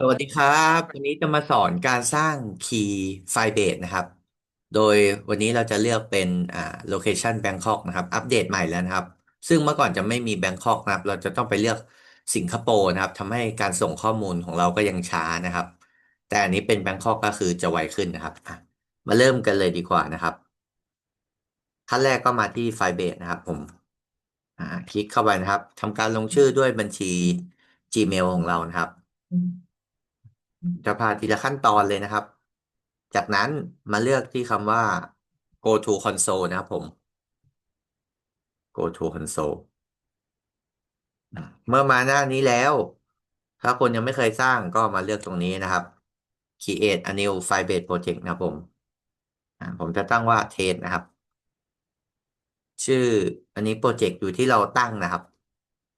สวัสดีครับ วันนี้จะมาสอนการสร้างคีย์ไฟล์เบสนะครับ โดยวันนี้เราจะเลือกเป็นอ่าโลเคชันแบงคอกนะครับ อัปเดตใหม่แล้วนะครับ ซึ่งเมื่อก่อนจะไม่มีแบงคอกนะครับ เราจะต้องไปเลือกสิงคโปร์นะครับทำให้การส่งข้อมูลของเราก็ยังช้านะครับ แต่อันนี้เป็นแบงคอกก็คือจะไวขึ้นนะครับอะมาเริ่มกันเลยดีกว่านะครับขั้นแรกก็มาที่ไฟล์เบสนะครับ ผมอ่าคลิกเข้าไปนะครับทำการลงชื่อด้วยบัญชี Gmail ของเรานะครับ จะพาทีละขั้นตอนเลยนะครับ จากนั้นมาเลือกที่คำว่า go to console นะครับผม go to console เมื่อมาหน้านี้แล้ว ถ้าคนยังไม่เคยสร้างก็มาเลือกตรงนี้นะครับ create a new Firebase project นะครับผม ผมจะตั้งว่า test นะครับ ชื่ออันนี้โปรเจกต์อยู่ที่เราตั้งนะครับ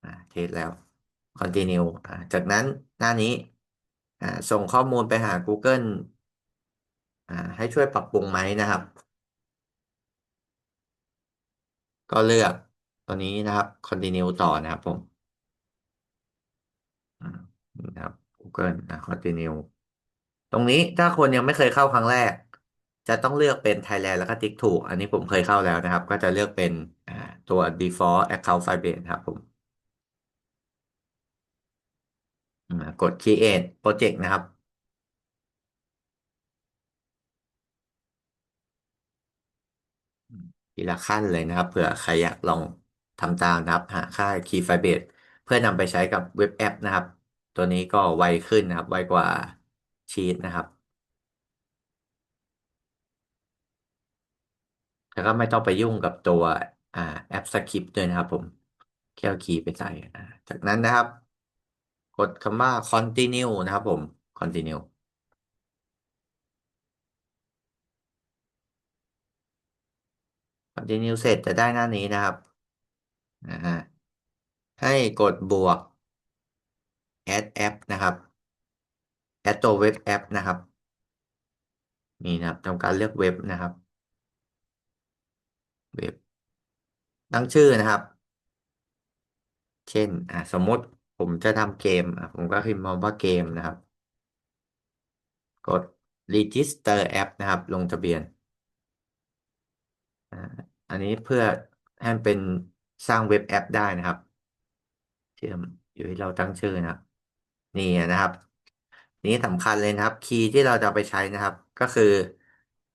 อ่าเทสแล้ว continue จากนั้นหน้านี้ อ่าส่งข้อมูลไปหา Google อ่าให้ช่วยปรับปรุงไหมนะครับ ก็เลือกตัวนี้นะครับ continue ต่อนะครับผมอ่านะครับ Google นะ continue ตรงนี้ถ้าคนยังไม่เคยเข้าครั้งแรก จะต้องเลือกเป็น Thailand แล้วก็ติ๊กถูก อันนี้ผมเคยเข้าแล้วนะครับ ก็จะเลือกเป็นอ่าตัว default account Firebase ครับผม อ่ากด create project นะครับ ทีละขั้นเลยนะครับ เผื่อใครอยากลองทำตามนะครับ หาค่า Key Firebase เพื่อนำไปใช้กับเว็บแอปนะครับ ตัวนี้ก็ไวขึ้นนะครับ ไวกว่าชีตนะครับแล้วก็ไม่ต้องไปยุ่งกับตัวอ่าแอปสคริปต์ด้วยนะครับผมแค่เอาคีย์ไปใส่อ่าจากนั้นนะครับ กดคำว่า continue นะครับผม continue continue เสร็จจะได้หน้านี้นะครับนะฮะให้กดบวก add app นะครับ add ตัวเว็บแอปนะครับ นี่นะครับทำการเลือกเว็บนะครับ เว็บตั้งชื่อนะครับ เช่น อ่าสมมติ ผมจะทำเกมอะผมก็พิมพ์มาว่าเกมนะครับ กด register app นะครับ ลงทะเบียนอันนี้เพื่อให้เป็นสร้างเว็บแอปได้นะครับ เชื่อมอยู่ที่เราตั้งชื่อนะครับนี่นะครับ นี้สำคัญเลยนะครับ คีย์ที่เราจะไปใช้นะครับ ก็คือ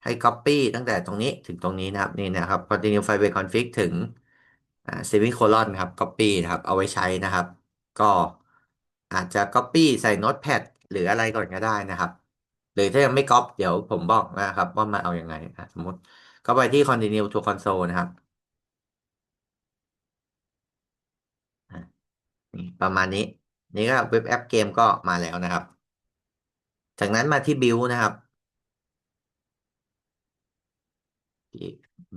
ให้ Copy ตั้งแต่ตรงนี้ถึงตรงนี้นะครับ นี่นะครับ Continue Firebase Config ถึง semicolon ครับ Copy นะครับ เอาไว้ใช้นะครับ ก็อาจจะ Copy ใส่ Notepad หรืออะไรก่อนก็ได้นะครับ หรือถ้ายังไม่ Copy เดี๋ยวผมบอกนะครับ ว่ามาเอาอยัางไงสมมติก็ไปที่ Continue to Console นะครับนี่ประมาณนี้ นี่ก็เว็บแอปเกมก็มาแล้วนะครับ จากนั้นมาที่ Build นะครับ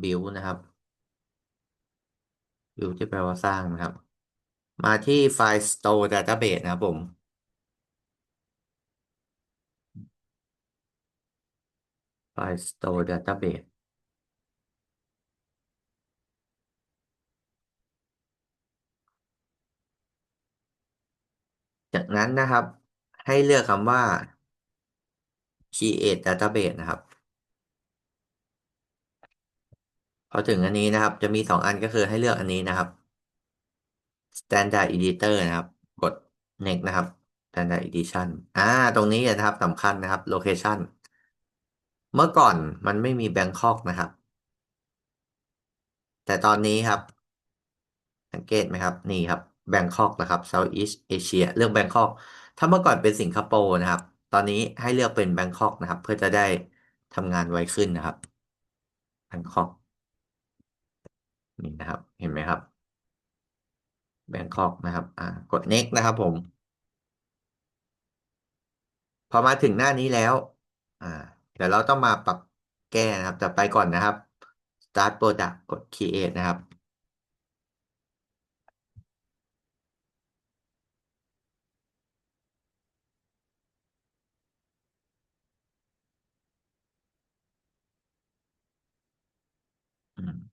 บิวนะครับบิวที่แปลว่าสร้างนะครับ มาที่ไฟล์ Store Database นะครับผม ไฟล์ Store Database จากนั้นนะครับ ให้เลือกคำว่า Create Database นะครับพอถึงอันนี้นะครับ จะมีสองอันก็คือให้เลือกอันนี้นะครับ Standard Editor นะครับ กด Next นะครับ Standard Edition อ่า ตรงนี้นะครับสำคัญนะครับ Location เมื่อก่อนมันไม่มี Bangkok นะครับ แต่ตอนนี้ครับ สังเกตไหมครับ นี่ครับแบงคอกนะครับ Southeast Asia เลือกแบงคอก ถ้าเมื่อก่อนเป็นสิงคโปร์นะครับ ตอนนี้ให้เลือกเป็นแบงคอกนะครับ เพื่อจะได้ทำงานไวขึ้นนะครับแบงคอกนี่นะครับ เห็นไหมครับ แบงคอกนะครับอ่ากด next นะครับผม พอมาถึงหน้านี้แล้ว อ่า เดี๋ยวเราต้องมาปรับแก้นะครับ แต่ไปก่อนนะครับ start product กด create นะครับ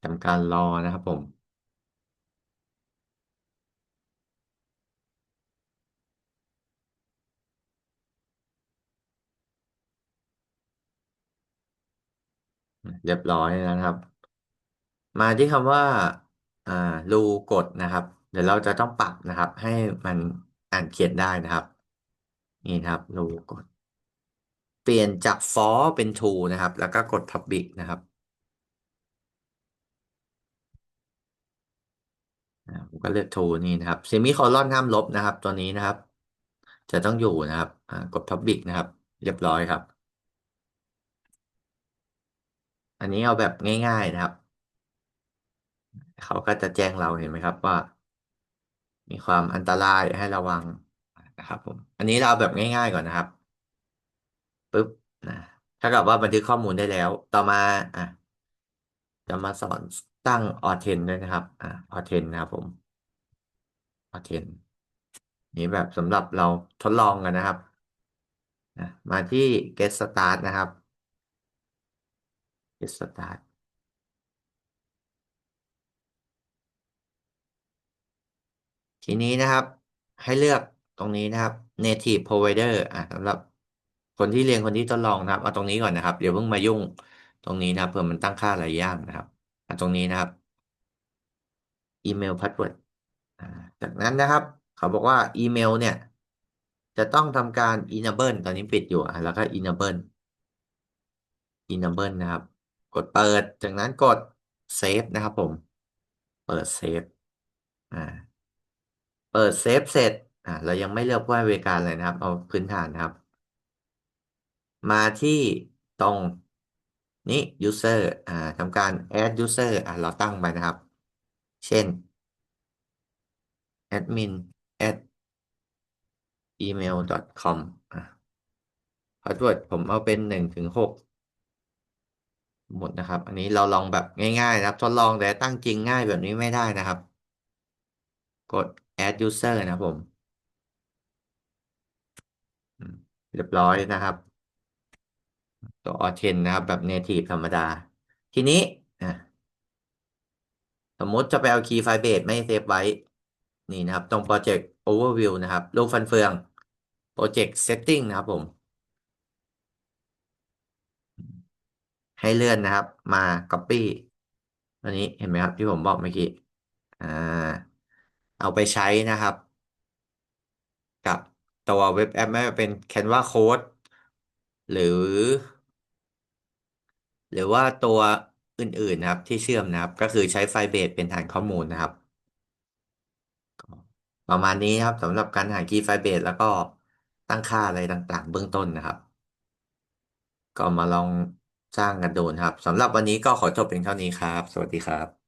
ทำการรอนะครับผม เรียบร้อยแล้วนะครับ มาที่คำว่าอ่ารูกดนะครับ เดี๋ยวเราจะต้องปรับนะครับ ให้มันอ่านเขียนได้นะครับ นี่นะครับรูกด เปลี่ยนจาก for เป็น to นะครับ แล้วก็กด public นะครับผมก็เลือก to นี่นะครับเซมิโคลอนห้ามลบนะครับ ตัวนี้นะครับ จะต้องอยู่นะครับกด public นะครับ เรียบร้อยครับ อันนี้เอาแบบง่ายๆนะครับ เขาก็จะแจ้งเราเห็นไหมครับว่า มีความอันตรายให้ระวังนะครับ ผม อันนี้เราแบบง่าย ๆก่อนนะครับปุ๊บนะถ้ากับว่าบันทึกข้อมูลได้แล้ว ต่อมาอะจะมาสอนตั้งออเทนด้วยนะครับอะออเทนนะครับผมออเทนนี้แบบสำหรับเราทดลองกันนะครับนะมาที่ get start นะครับ get start ทีนี้นะครับ ให้เลือกตรงนี้นะครับ native provider อะสำหรับคนที่เรียนคนที่ทดลองนะครับ เอาตรงนี้ก่อนนะครับเดี๋ยวเพิ่งมายุ่งตรงนี้นะครับเผื่อมันตั้งค่าหลายอย่างนะครับอะตรงนี้นะครับอีเมลพาสเวิร์ดจากนั้นนะครับ เขาบอกว่าอีเมลเนี่ย จะต้องทำการ enable ตอนนี้ปิดอยู่อะแล้วก็ enable enable นะครับ กดเปิด จากนั้นกด save นะครับผม เปิด save อ่า เปิดเซฟเสร็จ อ่า เรายังไม่เลือกว่าบริการเลยนะครับ เอาพื้นฐานนะครับ มาที่ตรงนี้ user อ่าทำการ add user อ่าเราตั้งไปนะครับ เช่น admin at email.com อ่าพาสเวิร์ดผมเอาเป็นหนึ่งถึงหก หมดนะครับ อันนี้เราลองแบบง่ายๆนะครับ ทดลองแต่ตั้งจริงง่ายแบบนี้ไม่ได้นะครับ กด add user นะผม เรียบร้อยนะครับ ตัวออเทนนะครับ แบบ native ธรรมดา ทีนี้อะสมมติจะไปเอาคีย์ไฟล์เบสไม่เซฟไว้ นี่นะครับ ตรง Project Overview นะครับ รูปฟันเฟือง Project Setting นะครับผม ให้เลื่อนนะครับ มา Copy อันนี้เห็นไหมครับที่ผมบอกเมื่อกี้อ่าเอาไปใช้นะครับ กับตัวเว็บแอปไม่ว่าเป็น Canva Code หรือ หรือว่าตัวอื่นๆนะครับ ที่เชื่อมนะครับ ก็คือใช้ไฟเบสเป็นฐานข้อมูลนะครับ ประมาณนี้ครับสำหรับการหาคีย์ไฟเบสแล้วก็ตั้งค่าอะไรต่างๆ เบื้องต้นนะครับ ก็มาลอง จ้างกันโดนครับสำหรับวันนี้ก็ขอจบเพียงเท่านี้ครับ สวัสดีครับ